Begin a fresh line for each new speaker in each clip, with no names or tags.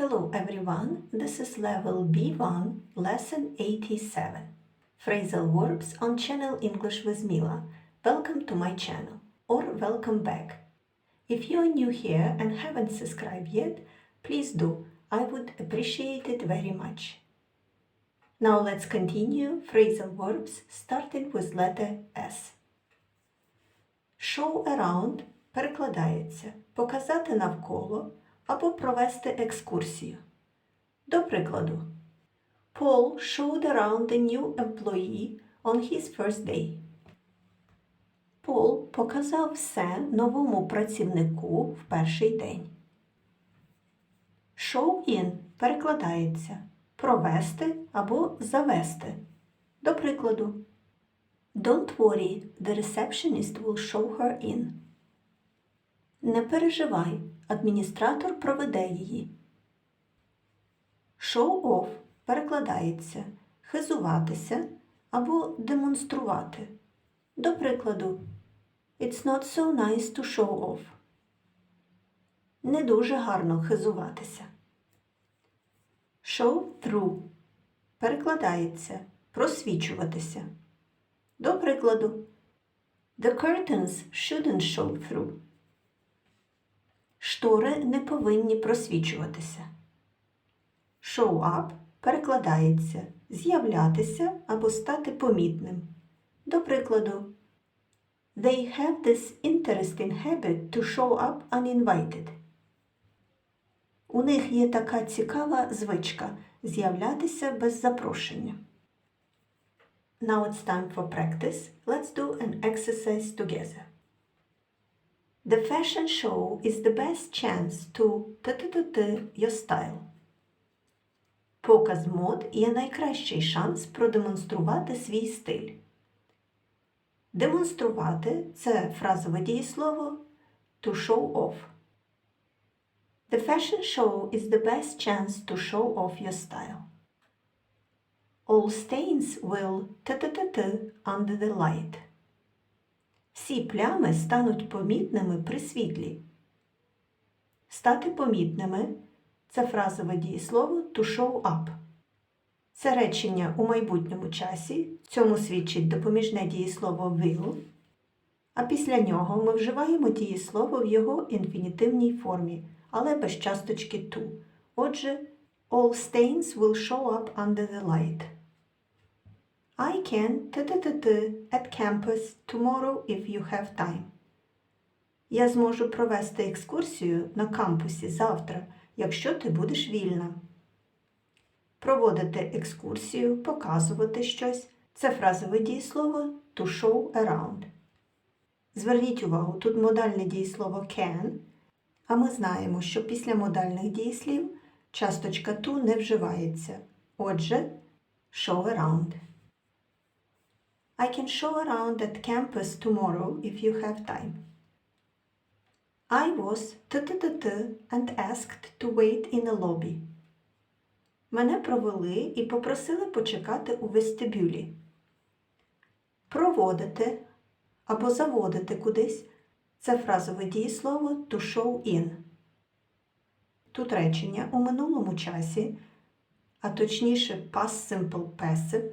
Hello everyone, this is level B1, lesson 87. Phrasal verbs on channel English with Mila. Welcome to my channel or welcome back. If you are new here and haven't subscribed yet, please do. I would appreciate it very much. Now let's continue phrasal verbs starting with letter S. Show around перекладається показати навколо Або провести екскурсію. До прикладу, Paul showed around the new employee on his first day. Пол показав все новому працівнику в перший день. Show in перекладається провести або завести. До прикладу, Don't worry, the receptionist will show her in. Не переживай, адміністратор проведе її. Show off перекладається хизуватися або демонструвати. До прикладу, It's not so nice to show off. Не дуже гарно хизуватися. Show through перекладається просвічуватися. До прикладу, The curtains shouldn't show through. Штори не повинні просвічуватися. Show up перекладається з'являтися або стати помітним. До прикладу, They have this interesting habit to show up uninvited. У них є така цікава звичка з'являтися без запрошення. Now it's time for practice. Let's do an exercise together. The fashion show is the best chance to t your style. Показ мод є найкращий шанс продемонструвати свій стиль. Демонструвати це фразове дієслово to show off. The fashion show is the best chance to show off your style. All stains will t-t-t-t under the light. Всі плями стануть помітними при світлі. Стати помітними це фразове дієслово to show up. Це речення у майбутньому часі, цьому свідчить допоміжне дієслово will, а після нього ми вживаємо дієслово в його інфінітивній формі, але без часточки to. Отже, all stains will show up under the light. I can t-t-t-t at campus tomorrow if you have time. Я зможу провести екскурсію на кампусі завтра, якщо ти будеш вільна. Проводити екскурсію, показувати щось це фразове дієслово to show around. Зверніть увагу, тут модальне дієслово can, а ми знаємо, що після модальних дієслів часточка to не вживається. Отже, show around. I can show around at campus tomorrow if you have time. I was t-t-t-t and asked to wait in a lobby. Мене провели і попросили почекати у вестибюлі. Проводити або заводити кудись це фразове дієслово to show in. Тут речення у минулому часі, а точніше past simple passive.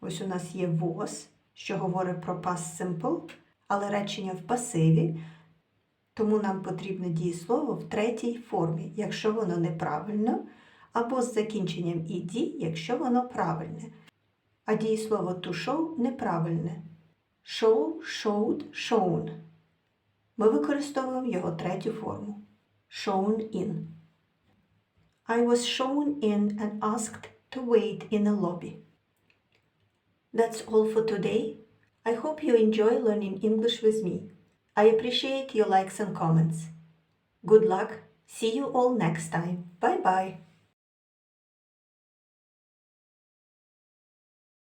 Ось у нас є was, що говорить про past simple, але речення в пасиві, тому нам потрібне дієслово в третій формі, якщо воно неправильно, або з закінченням ed, якщо воно правильне. А дієслово to show неправильне. Show, showed, shown. Ми використовуємо його третю форму. Shown in. I was shown in and asked to wait in a lobby. That's all for today. I hope you enjoy learning English with me. I appreciate your likes and comments. Good luck. See you all next time. Bye bye.